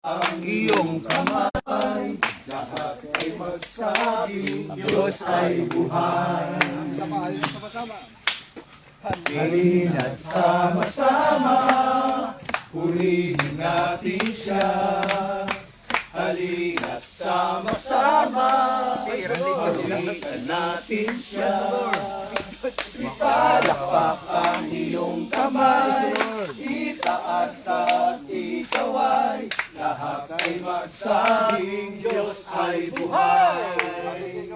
ang iyong kamay Lahat ay magsabing Diyos ay buhay. Halina't sama-sama Purihin natin siya. Halina't sama-sama Purihin natin siya Ipalakpak ang iyong kamay Itaas at ikaway. Lahat ay magsabing Diyos ay buhay.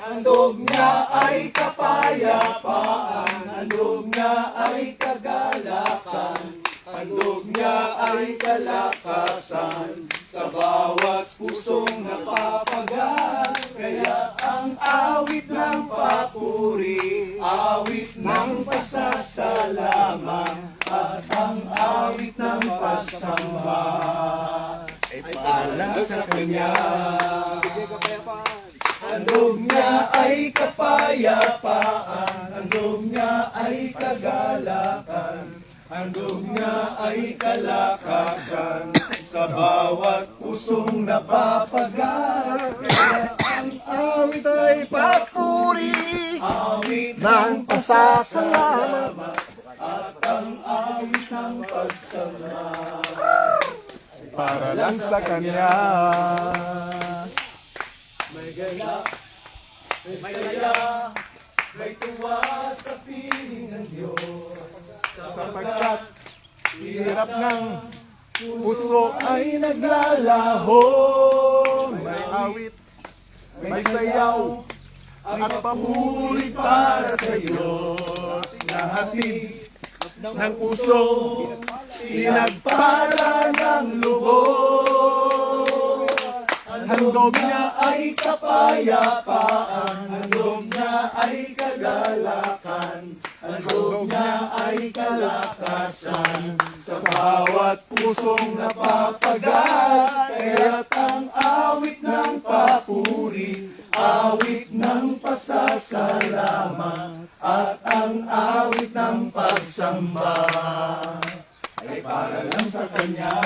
Handog niya ay kapayapaan. Handog niya ay kagalakan. Handog niya ay kalakasan. Sa bawat pusong napapagal Kaya ang awit ng papuri Awit ng pasasalamat At ang awit ng pasamba Ay para sa Kanya Handog niya ay kapayapaan, handog niya ay kagalakan, handog niya ay kalakasan sa bawat pusong napapagal. Awit ay papuri, awit ng pasasalamat, at ang awit ng pagsama. para lang sa Kanya. May gaya, may saya, may tuwa sa piling ng Diyos. Sapagkat hirap ng puso ay naglalaho. May sayaw, at papuri para sa Diyos na hatid ng puso, pinagpala ng lubos. Handog niya ay kapayapaan, handog niya ay kagalakan, handog niya ay kalakasan, sa bawat pusong napapagal, kaya't ang awit ng papuri, awit ng pasasalamat, at ang awit ng pagsamba, ay para lang sa Kanya.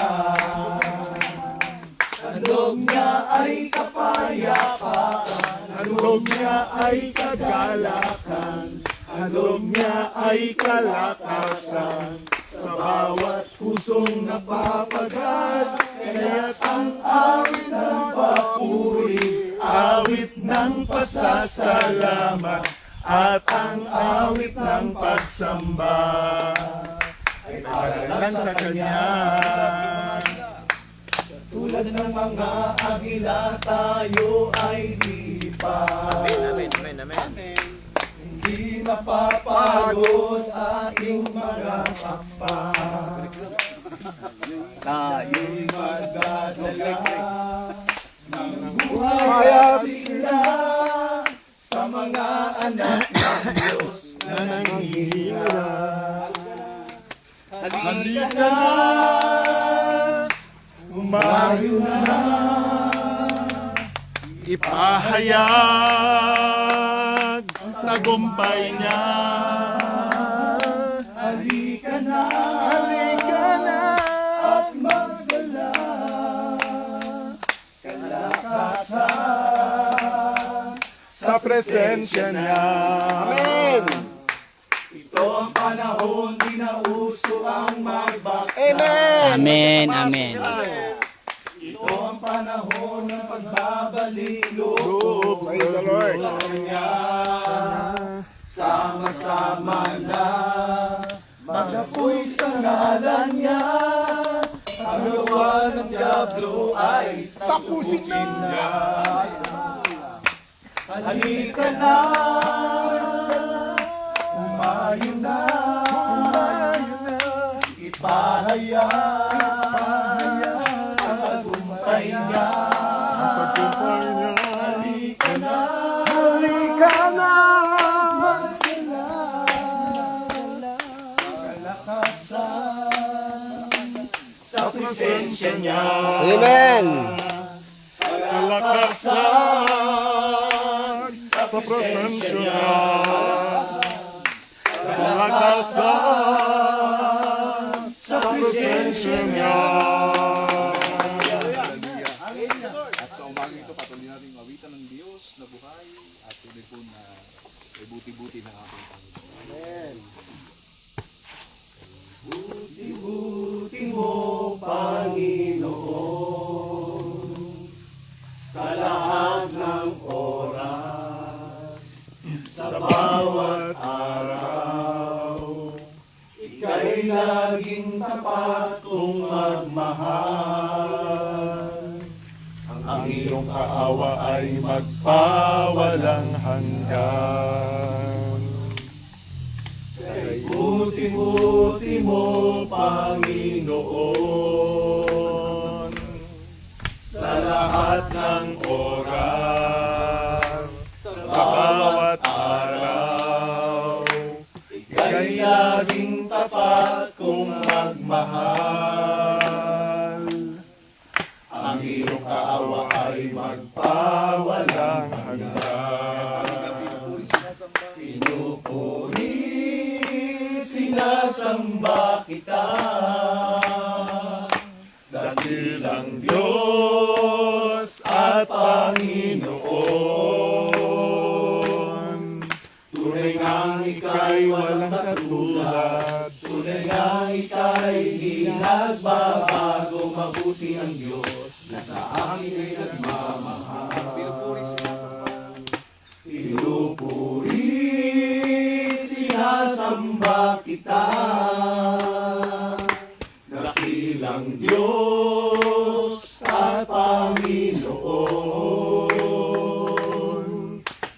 Handog niya ay kapayapaan, Handog niya ay kagalakan, handog niya ay kalakasan, sa bawat pusong napapagal, kaya't ang awit ng papuri, awit ng pasasalamat, at ang awit ng pagsamba, ay para lang sa Kanya. Tulad ng mga agila tayo ay lipas. Amen, amen, amen. Hindi mapapagod ating mga pakpak. Tayo'y magdadala ng buhay mga anak ng Diyos na nanghihirap. Halika na, umayo na, ipahayag tagumpay niya. halika na, halika Sa presensya niya. Amen! Ito ang panahon, di na uso ang magbaksa. Amen, amen. Ito ang panahon ng pagbabalik loob the Lord. sa Kanya. Sama-sama na, magapoy sa ngalan niya. Ang gawa ng Diablo ay Tapusin na. Halika na, umayo na, ipahayag ang tagumpay niya. Tagumpay niya. Halika na, Halika na. magsila, kalakasan sa presensya niya. Amen. Kalakasan Saprasangshana Kalakasa Saprasangshana At sa umaga ng Diyos na buhay at tuloy na buti-buti ng ating Amen. Buti-buti mo, Panginoon. laging tapat kong magmahal. Ang iyong kaawa ay magpawalang hanggan. Kay buti-buti mo, Panginoon, sa lahat ng kung magmahal. Ang iyong kaawa ay magpawalang hanggan. Pinupuri, sinasamba kita. dakilang Diyos at Panginoon. Na sa akin ay nagmamahal. Pinupuri, sinasamba kita. Dakilang Diyos at Panginoon.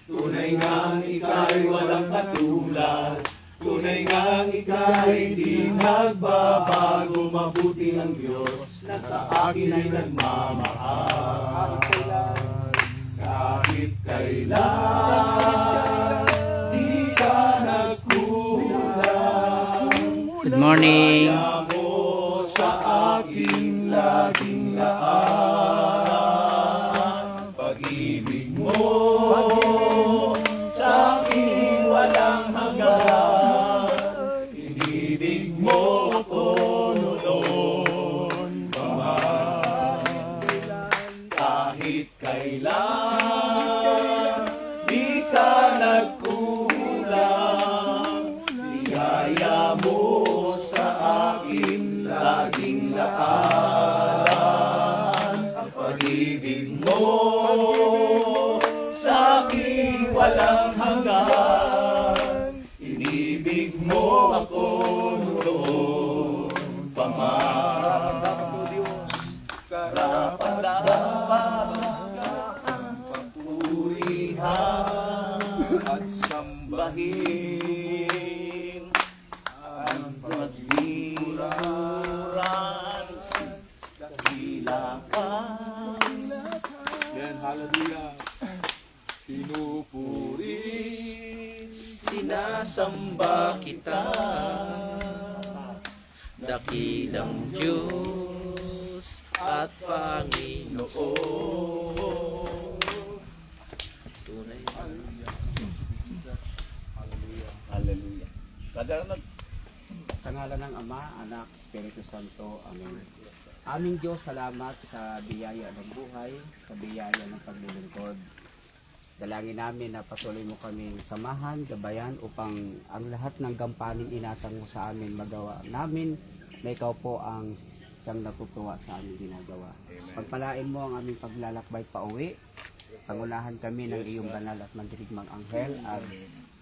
Tunay nga ika'y walang katulad. Tunay nga ika'y di nagbabago. Mabuti ang Diyos na sa akin ay nagmamahal. Kahit kailan, di ka nagkulang. Good morning. Laging laan. Ang pag-ibig mo sa akin walang hanggan. Inibig mo ako noon pa man. Papurihan at sambahin Hallelujah. Pinupuri. sinasamba kita Dakilang Diyos at Panginoon. Tunay Hallelujah. Sa ngalan ng Ama, Anak, Espiritu Santo. Amen. Aming Diyos, salamat sa biyaya ng buhay, sa biyaya ng paglilingkod. Dalangin namin na patuloy mo kaming samahan, gabayan upang ang lahat ng gampanin inatang mo sa amin magawa namin na ikaw po ang siyang natutuwa sa aming ginagawa. Pagpalain mo ang aming paglalakbay pa uwi. Pangunahan kami ng iyong banal at mandirigmang anghel at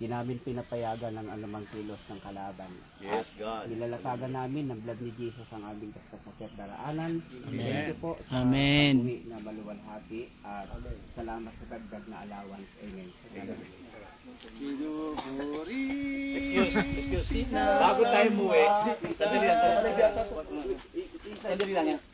di namin pinapayagan ng alamang kilos ng kalaban. At nilalatagan namin ng blood ni Jesus ang aming kasasakit daraanan. Thank you po sa Amen. uwi na maluwalhati at salamat sa dagdag na allowance. Amen. Bago tayo muwi, sandali lang. Sandali lang yan.